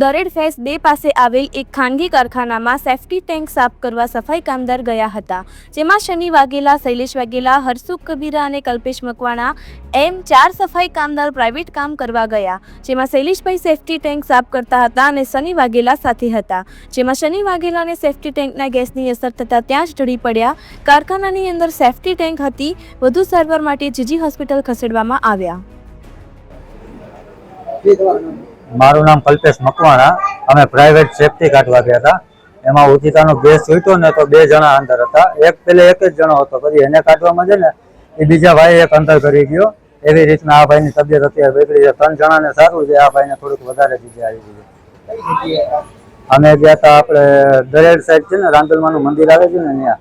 Dared face બે પાસે આવેલ એક ખાનગી કારખાનામાં સેફ્ટી ટેન્ક સાફ કરવા સફાઈ કામદાર ગયા હતા, જેમાં શનિ વાઘેલા, શૈલેષ વાઘેલા હરસુખ કબીરા અને કલ્પેશ મકવાણા એમ ચાર સફાઈ કામદાર પ્રાઇવેટ કામ કરવા ગયા, જેમાં શૈલેષભાઈ સેફ્ટી ટેન્ક સાફ કરતા હતા અને શનિ વાઘેલા સાથે હતા, જેમાં શનિ વાઘેલાને સેફ્ટી ટેન્કના ગેસની અસર થતાં ત્યાં જ ઢળી પડ્યા. કારખાનાની અંદર સેફ્ટી ટેન્ક હતી, વધુ સારવાર માટે જીજી હોસ્પિટલ ખસેડવામાં આવ્યા. મારું નામ કલ્પેશ મકવાણા. અમે પ્રાઇવેટ સેફટી કાઢવા ગયા હતા. એમાં ઉચિતાનો ગેસ છૂટ્યો ને તો બે જણા અંદર હતા. એક પેલે એક જ જણો હતો. પછી એને કાઢવામાં છે ને એ બીજા ભાઈ એક અંદર કરી ગયો. એવી રીતના આ ભાઈની તબિયત અત્યારે બગડી છે. ત્રણ જણાને સારું છે. આ ભાઈને થોડુંક વધારે બીજે આવી ગયું અમે ગયા હતા આપણે દરેડ સાઈડ છે ને રાંદલમાનું મંદિર આવે છે ને ત્યાં.